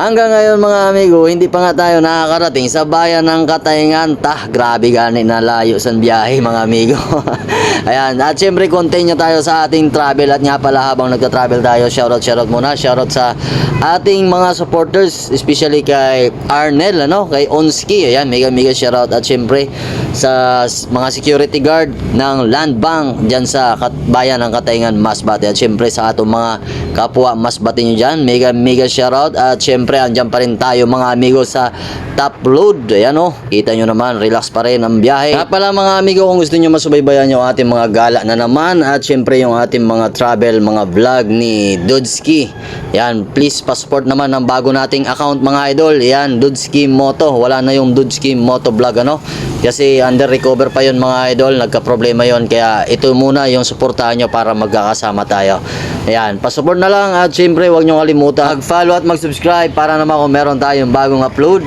Hanggang ngayon mga amigo, hindi pa nga tayo nakakarating sa bayan ng Katayngan. Tah, grabe gani na layo sa biyahe mga amigo. Ayan, at syempre continue tayo sa ating travel. At nga pala habang nagta-travel tayo, shoutout shoutout muna, shoutout sa ating mga supporters, especially kay Arnel, ano, kay Onski, ayan, mega mega shoutout. At syempre sa mga security guard ng Land Bank dyan sa bayan ng Katayngan, Masbate. At syempre sa atong mga kapwa Masbate nyo dyan, mega mega shoutout. At syempre andyan pa rin tayo mga amigo sa top load, ayan o, kita nyo naman, relax pa rin ang biyahe. Kaya pala mga amigo, kung gusto nyo masubaybayan yung ating mga gala na naman at syempre yung ating mga travel, mga vlog ni Dudski. Yan, please passport naman ng bago nating account mga idol. Yan, Dudski Moto. Wala na yung Dudski Moto vlog ano. Kasi under recover pa yon mga idol. Nagka-problema yon Kaya ito muna yung suportahan nyo para magkakasama tayo. Ayan, pasupport na lang at syempre huwag nyo kalimutan mag-follow at mag-subscribe para naman kung meron tayong bagong upload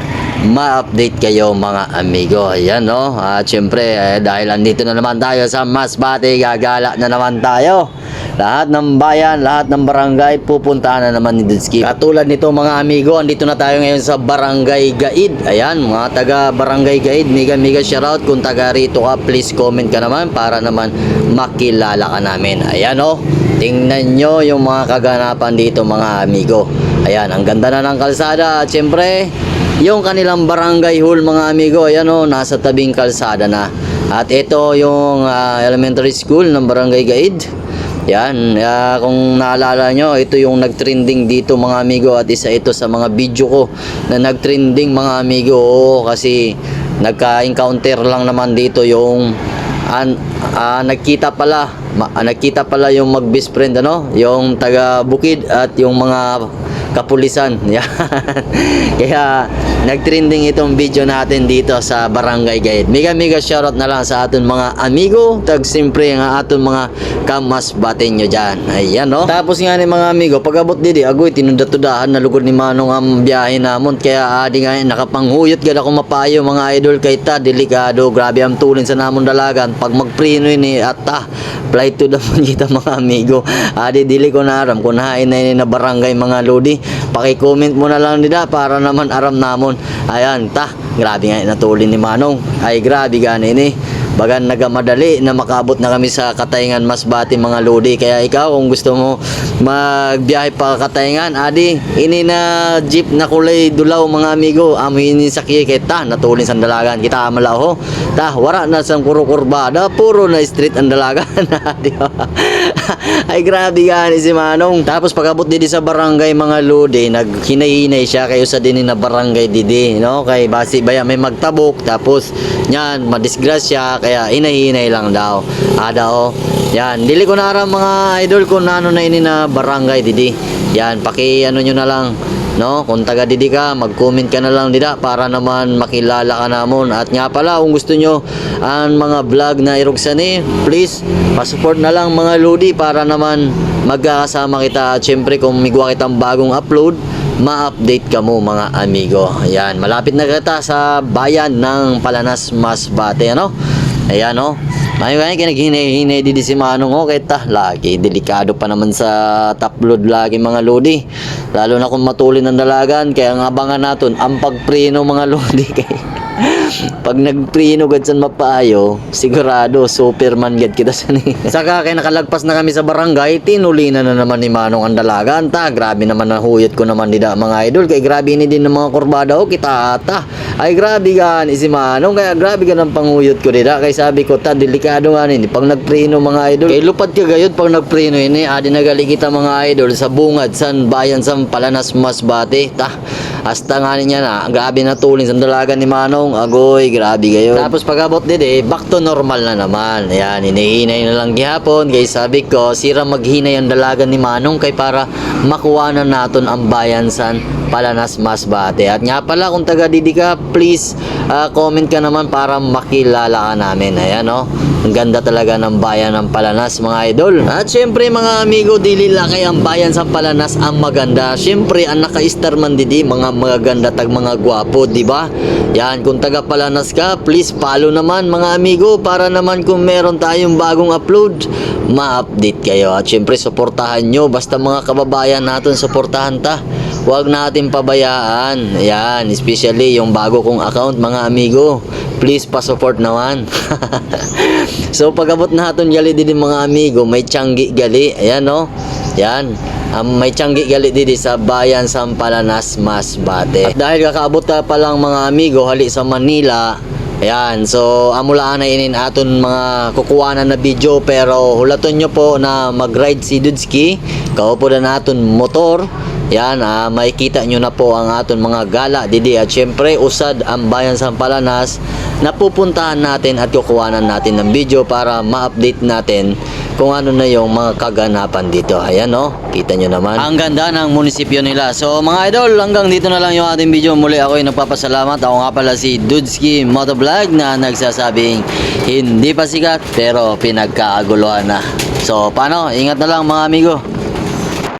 ma-update kayo mga amigo. Ayan no. At syempre eh, dahil andito na naman tayo sa Masbate, gagala na naman tayo. Lahat ng bayan, lahat ng barangay pupuntahan na naman ni Dudski. Katulad nito mga amigo, andito na tayo ngayon sa Barangay Gaid. Ayan, mga taga Barangay Gaid, mega mega shoutout. Kung taga rito ka, please comment ka naman para naman makilala ka namin. Ayan oh. Tingnan nyo yung mga kaganapan dito mga amigo. Ayan, ang ganda na ng kalsada. At syempre, yung kanilang barangay hall mga amigo, ayan o, nasa tabing kalsada na. At ito yung ah, elementary school ng Barangay Gaid. Yan, ah, kung naalala nyo, ito yung nagtrending dito mga amigo at isa ito sa mga video ko na nagtrending mga amigo. Oo, kasi nagka-encounter lang naman dito yung an, ah, nagkita pala, ma, nagkita pala yung mag-best friend ano, yung taga Bukid at yung mga kapulisan. Yan. Kaya nagtrending itong video natin dito sa Barangay Gaid. Mega mega shoutout na lang sa aton mga amigo. Tag simpre nga aton mga kamas batin nyo dyan. Ayan no. Tapos nga ni mga amigo, pag abot didi, agoy tinudatudahan na lugod ni Manong ang biyahe namon. Kaya adi nga nakapanghuyot gad ako mapayo mga idol kay ta delikado. Grabe ang tulin sa namon dalagan. Pag magprino ni ata flight to the moon kita mga amigo. Adi dili ko na aram kung hain na na barangay mga lodi. Paki-comment mo na lang nila para naman aram namon. Ayan, ta. Grabe nga natulin ni Manong. Ay grabe gani ni. Bagan nagamadali na makabot na kami sa Katayngan Masbate mga lodi. Kaya ikaw kung gusto mo magbiyahe pa Katayngan, adi ini na jeep na kulay dulaw mga amigo. Amoy ini sakya kay ta natulin sa dalagan. Kita amalaho. Ta wara na sang kuro kurbada, puro na street ang dalagan. Di ba? Ay grabe gani si Manong. Tapos pagabot didi sa barangay mga lodi, naghinay-hinay siya kayo sa dini na barangay didi, no? Kay basi baya may magtabok tapos yan madisgrasya kaya hinay-hinay lang daw. Ada o. Yan, dili ko na aram mga idol kung ano na ini na barangay didi. Yan, paki ano nyo na lang no kung taga didi ka mag-comment ka na lang dida para naman makilala ka namon at nga pala kung gusto nyo ang mga vlog na irugsan eh please pasupport na lang mga lodi para naman magkakasama kita at syempre kung migwa kitang bagong upload ma-update ka mo mga amigo ayan malapit na kita sa bayan ng Palanas Masbate ano ayan oh. Mayo kaya kinaghinay-hinay di si Manong oh. Kita lagi delikado pa naman sa top load lagi mga lodi. Lalo na kung matulin ng dalagan kaya nga abangan naton ang pagpreno mga lodi. Kay pag nagpreno gad san mapayo sigurado superman gad kita sa ni saka kay nakalagpas na kami sa barangay tinuli na na naman ni Manong ang dalagan ta grabe naman ang huyot ko naman nida mga idol. Kay grabe ni din ng mga kurbada oh kita ata. Ay grabe gan si Manong kaya grabe gan ang panghuyot ko dida. Kay sabi ko ta delikado nga ni pag nagpreno mga idol. Kay lupad ka gayud pag nagpreno ini adi nagali kita mga idol sa bungad san bayan sa Palanas Masbate ta. Hasta nga niya na grabe na tulin sa dalagan ni Manong agoy grabe gayon tapos pagabot din eh back to normal na naman. Ayan hinihinay na lang gihapon. Kay sabi ko sira maghinay ang dalagan ni Manong kay para makuha na naton ang bayan san Palanas Masbate. At nga pala kung taga didi ka please ah, comment ka naman para makilala ka namin. Ayan oh ang ganda talaga ng bayan ng Palanas mga idol. At syempre mga amigo, dili lakay ang bayan sa Palanas ang maganda. Syempre ang naka-star man didi mga magaganda tag mga gwapo, di ba? Yan, kung taga Palanas ka, please follow naman mga amigo para naman kung meron tayong bagong upload, ma-update kayo. At syempre suportahan nyo, basta mga kababayan natin suportahan ta huwag natin pabayaan. Ayan, especially yung bago kong account mga amigo. Please pa-support naman. so pagabot natin gali din mga amigo, may tiyanggi gali. Ayan no. Yan. Um, may tiyanggi gali didi sa bayan Sampalanas, Masbate. At dahil kakaabot ka pa lang mga amigo hali sa Manila, Ayan, so amulaan na inin aton mga kukuhanan na video pero hulaton nyo po na mag-ride si Dudski. Kaupo na naton motor. Yan, ah, makikita nyo na po ang aton mga gala didi at syempre usad ang bayan Sampalanas na pupuntahan natin at kukuhanan natin ng video para ma-update natin kung ano na yung mga kaganapan dito. Ayan no, kita nyo naman. Ang ganda ng munisipyo nila. So mga idol, hanggang dito na lang yung ating video. Muli ako ay nagpapasalamat. Ako nga pala si Dudski Motovlog na nagsasabing hindi pa sikat pero pinagkaaguluhan na. So paano? Ingat na lang mga amigo.